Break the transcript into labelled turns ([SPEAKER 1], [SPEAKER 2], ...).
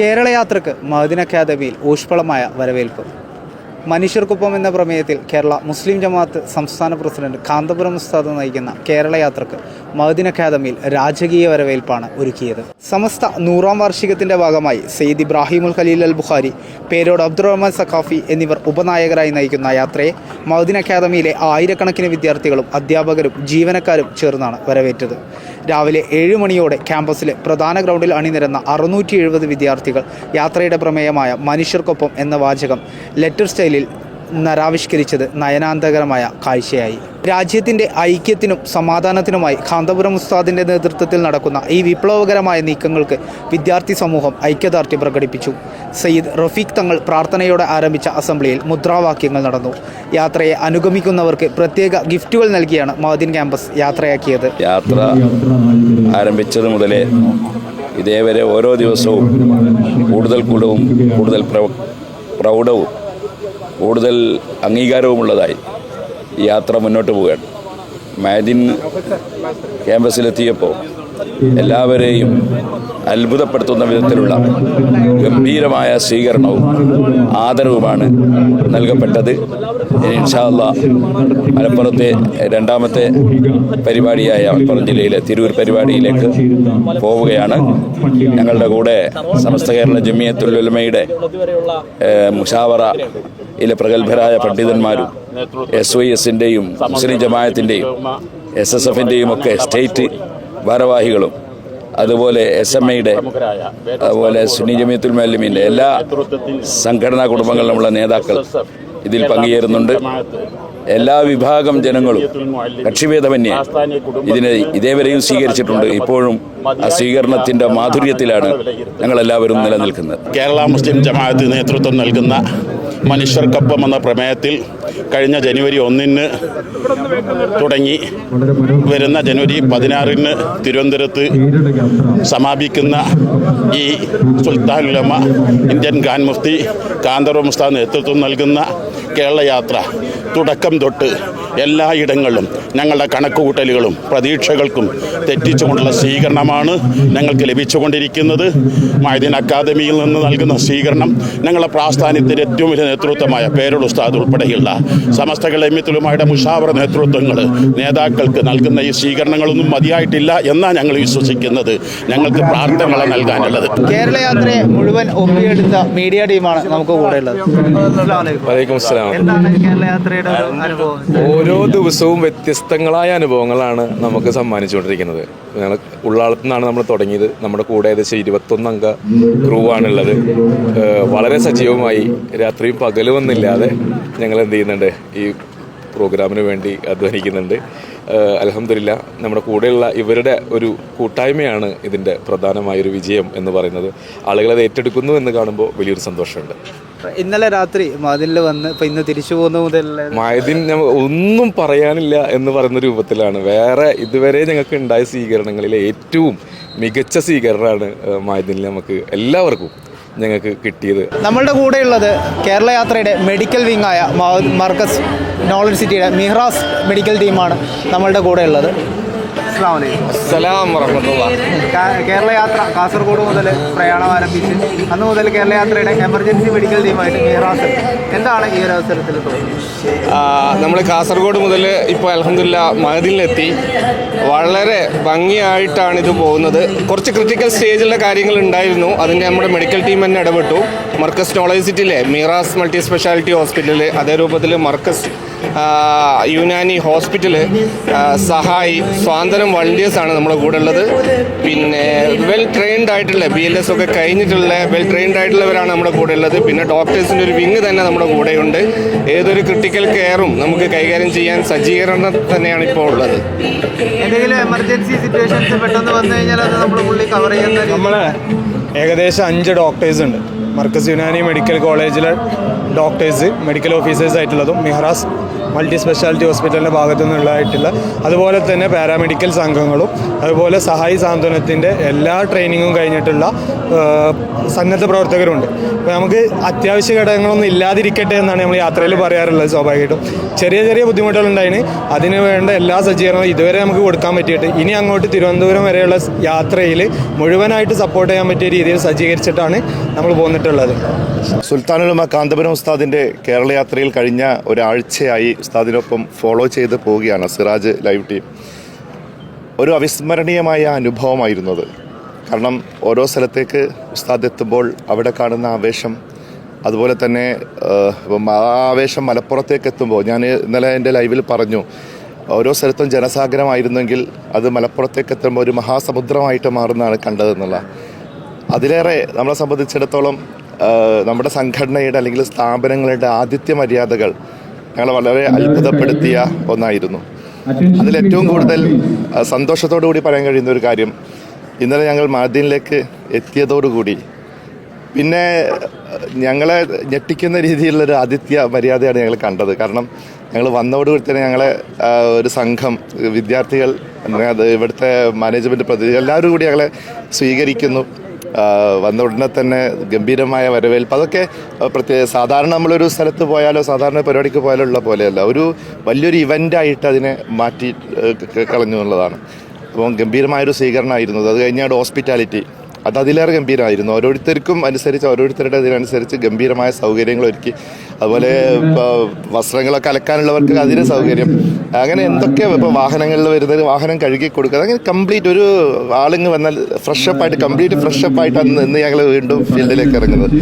[SPEAKER 1] കേരളയാത്രക്ക് Medina അക്കാദമിയിൽ ഊഷ്മളമായ വരവേൽപ്പ്. മനുഷ്യർക്കൊപ്പം എന്ന പ്രമേയത്തിൽ കേരള മുസ്ലിം ജമാഅത്ത് സംസ്ഥാന പ്രസിഡന്റ് കാന്തപുരം ഉസ്താദ് നയിക്കുന്ന കേരളയാത്രക്ക് മദീന അക്കാദമിയിൽ രാജകീയ വരവേൽപ്പാണ് ഒരുക്കിയത്. സമസ്ത നൂറാം വാർഷികത്തിന്റെ ഭാഗമായി സെയ്ദ് ഇബ്രാഹിമുൽ ഖലീൽ അൽ ബുഖാരി പേരോട് അബ്ദുറഹ്മാൻ സഖാഫി എന്നിവർ ഉപനായകരായി നയിക്കുന്ന യാത്രയെ മദീന അക്കാദമിയിലെ ആയിരക്കണക്കിന് വിദ്യാർത്ഥികളും അധ്യാപകരും ജീവനക്കാരും ചേർന്നാണ് വരവേറ്റത്. രാവിലെ ഏഴ് മണിയോടെ ക്യാമ്പസിലെ പ്രധാന ഗ്രൗണ്ടിൽ അണിനിരന്ന അറുന്നൂറ്റി വിദ്യാർത്ഥികൾ യാത്രയുടെ പ്രമേയമായ മനുഷ്യർക്കൊപ്പം എന്ന വാചകം ലെറ്റർ സ്റ്റൈലിൽ നരാവിഷ്കരിച്ചത് നയനാന്തകരമായ കാഴ്ചയായി. രാജ്യത്തിന്റെ ഐക്യത്തിനും സമാധാനത്തിനുമായി കാന്തപുരം ഉസ്താദിന്റെ നേതൃത്വത്തിൽ നടക്കുന്ന ഈ വിപ്ലവകരമായ നീക്കങ്ങൾക്ക് വിദ്യാർത്ഥി സമൂഹം ഐക്യദാർഢ്യം പ്രകടിപ്പിച്ചു. സയ്യിദ് റഫീഖ് തങ്ങൾ പ്രാർത്ഥനയോടെ ആരംഭിച്ച അസംബ്ലിയിൽ മുദ്രാവാക്യങ്ങൾ നടന്നു. യാത്രയെ അനുഗമിക്കുന്നവർക്ക് പ്രത്യേക ഗിഫ്റ്റുകൾ നൽകിയാണ് മഹദിൻ ക്യാമ്പസ് യാത്രയാക്കിയത്.
[SPEAKER 2] യാത്ര ആരംഭിച്ചത് മുതലേ ഇതേവരെ ഓരോ ദിവസവും കൂടുതൽ കൂടുതൽ പ്രൗഢവും കൂടുതൽ അംഗീകാരവുമുള്ളതായി യാത്ര മുന്നോട്ട് പോവുകയാണ്. മാദിൻ ക്യാമ്പസിലെത്തിയപ്പോൾ എല്ലാവരെയും അത്ഭുതപ്പെടുത്തുന്ന വിധത്തിലുള്ള ഗംഭീരമായ സ്വീകരണവും ആദരവുമാണ് നൽകപ്പെട്ടത്. ഇൻഷാല്ല മലപ്പുറത്തെ രണ്ടാമത്തെ പരിപാടിയായ മലപ്പുറം ജില്ലയിലെ തിരൂർ പരിപാടിയിലേക്ക് പോവുകയാണ്. ഞങ്ങളുടെ കൂടെ സമസ്ത കേരള ഏഹ്, മുഷാവറയിലെ പ്രഗത്ഭരായ പണ്ഡിതന്മാരും എസ് വൈ എസിന്റെയും മുസ്ലിം ജമായത്തിന്റെയും എസ് എസ് എഫിന്റെയും ഒക്കെ സ്റ്റേറ്റ് ഭാരവാഹികളും അതുപോലെ എസ് എം ഐയുടെ അതുപോലെ സുനി ജമീത്തുൽ മല്ലിമിന്റെ എല്ലാ സംഘടനാ കുടുംബങ്ങളിലുമുള്ള നേതാക്കൾ ഇതിൽ പങ്കുചേരുന്നുണ്ട്. എല്ലാ വിഭാഗം ജനങ്ങളും കക്ഷിഭേദമന്യേ ഇതിനെ ഇതേവരെയും സ്വീകരിച്ചിട്ടുണ്ട്. ഇപ്പോഴും ആ സ്വീകരണത്തിന്റെ മാധുര്യത്തിലാണ് ഞങ്ങളെല്ലാവരും നിലനിൽക്കുന്നത്.
[SPEAKER 3] കേരള മുസ്ലിം ജമാഅത്ത് നേതൃത്വം നൽകുന്ന മനുഷ്യർക്കൊപ്പം എന്ന പ്രമേയത്തിൽ കഴിഞ്ഞ ജനുവരി ഒന്നിന് തുടങ്ങി വരുന്ന ജനുവരി പതിനാറിന് തിരുവനന്തപുരത്ത് സമാപിക്കുന്ന ഈ സുൽത്താൻ ഉലമ ഇന്ത്യൻ ഖാൻ മുഫ്തി കാന്തർവ മുസ്താദ് നേതൃത്വം നൽകുന്ന കേരള യാത്ര. തുടക്കം തൊട്ട് എല്ലായിടങ്ങളിലും ഞങ്ങളുടെ കണക്കുകൂട്ടലുകളും പ്രതീക്ഷകൾക്കും തെറ്റിച്ചുകൊണ്ടുള്ള സ്വീകരണമാണ് ഞങ്ങൾക്ക് ലഭിച്ചുകൊണ്ടിരിക്കുന്നത്. മൈദീൻ അക്കാദമിയിൽ നിന്ന് നൽകുന്ന സ്വീകരണം ഞങ്ങളുടെ പ്രാസ്ഥാനത്തിന്റെ ഏറ്റവും വലിയ നേതൃത്വമായ പേരുൾ ഉസ്താദ് ഉൾപ്പെടെയുള്ള സമസ്ത കളമിത്തുലുമായുടെ മുഷാവറ നേതൃത്വങ്ങൾ നേതാക്കൾക്ക് നൽകുന്ന ഈ സ്വീകരണങ്ങളൊന്നും മതിയായിട്ടില്ല എന്നാണ് ഞങ്ങൾ വിശ്വസിക്കുന്നത്. ഞങ്ങൾക്ക് പ്രാർത്ഥനകളാണ് നൽകാനുള്ളത്.
[SPEAKER 1] കേരള യാത്രയെ മുഴുവൻ ഒപ്പിയെടുത്ത മീഡിയ ടീമാണ് നമുക്ക് കൂടെയുള്ളത്
[SPEAKER 4] വലൈക്കും അസ്സലാം.
[SPEAKER 1] എന്താണ് കേരള യാത്രയുടെ ഒരു അനുഭവം?
[SPEAKER 4] ഓരോ ദിവസവും വ്യത്യസ്തങ്ങളായ അനുഭവങ്ങളാണ് നമുക്ക് സമ്മാനിച്ചുകൊണ്ടിരിക്കുന്നത്. ഞങ്ങൾ ഉള്ളാളത്തു നിന്നാണ് നമ്മൾ തുടങ്ങിയത്. നമ്മുടെ കൂടെ ഏകദേശം ഇരുപത്തൊന്ന് അംഗ ക്രൂ ആണുള്ളത്. വളരെ സജീവമായി രാത്രിയും പകലും ഒന്നില്ലാതെ ഞങ്ങൾ എന്ത് ചെയ്യുന്നുണ്ട്? ഈ പ്രോഗ്രാമിന് വേണ്ടി അധ്വാനിക്കുന്നുണ്ട്. അലഹമില്ല നമ്മുടെ കൂടെയുള്ള ഇവരുടെ ഒരു കൂട്ടായ്മയാണ് ഇതിന്റെ പ്രധാനമായൊരു വിജയം എന്ന് പറയുന്നത്. ആളുകൾ അത് ഏറ്റെടുക്കുന്നു എന്ന് കാണുമ്പോൾ വലിയൊരു സന്തോഷമുണ്ട്.
[SPEAKER 1] ഇന്നലെ രാത്രി മാതിലിൽ വന്ന് ഇപ്പൊ ഇന്ന് തിരിച്ചു പോകുന്ന മുതലുള്ള
[SPEAKER 4] മായതിൻ ഒന്നും പറയാനില്ല എന്ന് പറയുന്ന രൂപത്തിലാണ്. വേറെ ഇതുവരെ ഞങ്ങൾക്ക് ഉണ്ടായ സ്വീകരണങ്ങളിലെ ഏറ്റവും മികച്ച സ്വീകരണമാണ് മായതിനിൽ നമുക്ക് എല്ലാവർക്കും ഞങ്ങൾക്ക് കിട്ടിയത്.
[SPEAKER 1] നമ്മളുടെ കൂടെയുള്ളത് കേരള യാത്രയുടെ മെഡിക്കൽ വിങ് ആയ മ- മർക്കസ് നോളജ് സിറ്റിയുടെ മിഹ്റാസ് മെഡിക്കൽ ടീമാണ് നമ്മളുടെ കൂടെയുള്ളത് അസ്സലാമു അലൈക്കും.
[SPEAKER 4] സലാം വറഹമത്തുള്ള
[SPEAKER 1] കേരള യാത്ര കാസർഗോഡ് മുതൽ പ്രയാണം ആരംഭിച്ച് അന്ന് മുതൽ കേരള യാത്രയുടെ എമർജൻസി മെഡിക്കൽ ടീമായിട്ട് മിഹ്റാസ് എന്താണ് ഈ ഒരു അവസരത്തിൽ
[SPEAKER 5] നമ്മൾ കാസർഗോഡ് മുതൽ ഇപ്പോൾ അലഹമില്ല മഹദിലെത്തി. വളരെ ഭംഗിയായിട്ടാണ് ഇത് പോകുന്നത്. കുറച്ച് ക്രിട്ടിക്കൽ സ്റ്റേജിലെ കാര്യങ്ങൾ ഉണ്ടായിരുന്നു. അതിന്റെ നമ്മുടെ മെഡിക്കൽ ടീം തന്നെ ഇടപെട്ടു. മർക്കസ് നോളജ് സിറ്റിയിലെ മീറാസ് മൾട്ടി സ്പെഷ്യാലിറ്റി ഹോസ്പിറ്റലിൽ അതേ രൂപത്തിൽ മർക്കസ് യുനാനി ഹോസ്പിറ്റൽ സഹായി സ്വാതന്ത്ര്യം വളണ്ടിയേഴ്സാണ് നമ്മുടെ കൂടെ ഉള്ളത് പിന്നെ വെൽ ട്രെയിൻഡ് ആയിട്ടുള്ള ബി എൽ എസ് ഒക്കെ കഴിഞ്ഞിട്ടുള്ള വെൽ ട്രെയിൻഡ് ആയിട്ടുള്ളവരാണ് നമ്മുടെ കൂടെ ഉള്ളത് പിന്നെ ഡോക്ടേഴ്സിന്റെ ഒരു വിങ് തന്നെ നമ്മുടെ കൂടെയുണ്ട്. ഏതൊരു ക്രിട്ടിക്കൽ കെയറും നമുക്ക് കൈകാര്യം ചെയ്യാൻ സജ്ജീകരണം തന്നെയാണ് ഇപ്പോൾ ഉള്ളത്.
[SPEAKER 1] എന്തെങ്കിലും എമർജൻസി സിറ്റുവേഷൻസ് പെട്ടെന്ന് വന്നു കഴിഞ്ഞാൽ അത് നമ്മൾ പുള്ളി കവർ ചെയ്യുന്ന
[SPEAKER 6] നമ്മൾ ഏകദേശം അഞ്ച് ഡോക്ടേഴ്സ് ഉണ്ട്. മർക്കസ് യുനാനി മെഡിക്കൽ കോളേജിലെ ഡോക്ടേഴ്സ് മെഡിക്കൽ ഓഫീസേഴ്സ് ആയിട്ടുള്ളതും മിഹ്റാസ് മൾട്ടി സ്പെഷ്യാലിറ്റി ഹോസ്പിറ്റലിന്റെ ഭാഗത്തു നിന്നുള്ളതായിട്ടുള്ള അതുപോലെ തന്നെ പാരാമെഡിക്കൽ സംഘങ്ങളും അതുപോലെ സഹായി സാന്ത്വനത്തിന്റെ എല്ലാ ട്രെയിനിങ്ങും കഴിഞ്ഞിട്ടുള്ള സന്നദ്ധ പ്രവർത്തകരുണ്ട്. അപ്പോൾ നമുക്ക് അത്യാവശ്യ ഘടകങ്ങളൊന്നും ഇല്ലാതിരിക്കട്ടെ എന്നാണ് നമ്മൾ യാത്രയിൽ പറയാറുള്ളത് സ്വാഭാവികമായിട്ടും. ചെറിയ ചെറിയ ബുദ്ധിമുട്ടുകളുണ്ടായിന് അതിന് വേണ്ട എല്ലാ സജ്ജീകരണവും ഇതുവരെ നമുക്ക് കൊടുക്കാൻ പറ്റിയിട്ട് ഇനി അങ്ങോട്ട് തിരുവനന്തപുരം വരെയുള്ള യാത്രയിൽ മുഴുവനായിട്ട് സപ്പോർട്ട് ചെയ്യാൻ പറ്റിയ രീതിയിൽ സജ്ജീകരിച്ചിട്ടാണ് നമ്മൾ പോന്നിട്ടുള്ളത്.
[SPEAKER 7] സുൽത്താനുലമ കാന്തപുരം ഉസ്താദിന്റെ കേരള യാത്രയിൽ കഴിഞ്ഞ ഒരാഴ്ചയായി ഉസ്താദിനൊപ്പം ഫോളോ ചെയ്ത് പോവുകയാണ് സിറാജ് ലൈവ് ടീം ഒരു അവിസ്മരണീയമായ അനുഭവമായിരുന്നത്. കാരണം ഓരോ സ്ഥലത്തേക്ക് ഉസ്താദ് എത്തുമ്പോൾ അവിടെ കാണുന്ന ആവേശം അതുപോലെ തന്നെ ആവേശം മലപ്പുറത്തേക്ക് എത്തുമ്പോൾ ഞാൻ ഇന്നലെ എന്റെ ലൈവിൽ പറഞ്ഞു ഓരോ സ്ഥലത്തും ജനസാഗരമായിരുന്നെങ്കിൽ അത് മലപ്പുറത്തേക്ക് എത്തുമ്പോൾ ഒരു മഹാസമുദ്രമായിട്ട് മാറുന്നതാണ് കണ്ടതെന്നുള്ള. അതിലേറെ നമ്മളെ സംബന്ധിച്ചിടത്തോളം നമ്മുടെ സംഘടനയുടെ അല്ലെങ്കിൽ സ്ഥാപനങ്ങളുടെ ആദിത്യ മര്യാദകൾ ഞങ്ങളെ വളരെ അത്ഭുതപ്പെടുത്തിയ ഒന്നായിരുന്നു. അതിലേറ്റവും കൂടുതൽ സന്തോഷത്തോടു കൂടി പറയാൻ കഴിയുന്ന ഒരു കാര്യം ഇന്നലെ ഞങ്ങൾ മാദ്യനിലേക്ക് എത്തിയതോടുകൂടി പിന്നെ ഞങ്ങളെ ഞെട്ടിക്കുന്ന രീതിയിലുള്ളൊരു ആതിഥ്യ മര്യാദയാണ് ഞങ്ങൾ കണ്ടത്. കാരണം ഞങ്ങൾ വന്നതോടുകൂടി തന്നെ ഞങ്ങളെ ഒരു സംഘം വിദ്യാർത്ഥികൾ അത് ഇവിടുത്തെ മാനേജ്മെന്റ് പ്രതിനിധികൾ എല്ലാവരും കൂടി ഞങ്ങളെ സ്വീകരിക്കുന്നു. വന്ന ഉടനെ തന്നെ ഗംഭീരമായ വരവേൽപ്പ്. അതൊക്കെ പ്രത്യേക സാധാരണ നമ്മളൊരു സ്ഥലത്ത് പോയാലോ സാധാരണ പരിപാടിക്ക് പോയാലോ ഉള്ള പോലെയല്ല. ഒരു വലിയൊരു ഇവന്റായിട്ട് അതിനെ മാറ്റി കളഞ്ഞു എന്നുള്ളതാണ്. അപ്പം ഗംഭീരമായൊരു സ്വീകരണമായിരുന്നു. അത് കഴിഞ്ഞാൽ ഹോസ്പിറ്റാലിറ്റി അത് അതിലേറെ ഗംഭീരമായിരുന്നു. ഓരോരുത്തർക്കും അനുസരിച്ച് ഓരോരുത്തരുടെ അതിനനുസരിച്ച് ഗംഭീരമായ സൗകര്യങ്ങൾ ഒരുക്കി. അതുപോലെ വസ്ത്രങ്ങളൊക്കെ അലക്കാനുള്ളവർക്ക് അതിന് സൗകര്യം. അങ്ങനെ എന്തൊക്കെ ഇപ്പോൾ വാഹനങ്ങളിൽ വരുന്നത് വാഹനം കഴുകി കൊടുക്കുക അങ്ങനെ കംപ്ലീറ്റ് ഒരു ആളിങ്ങ് വന്നാൽ ഫ്രഷപ്പായിട്ട് കംപ്ലീറ്റ് ഫ്രഷപ്പായിട്ടാണ് ഇന്ന് ഞങ്ങൾ വീണ്ടും ഫീൽഡിലേക്ക് ഇറങ്ങുന്നത്.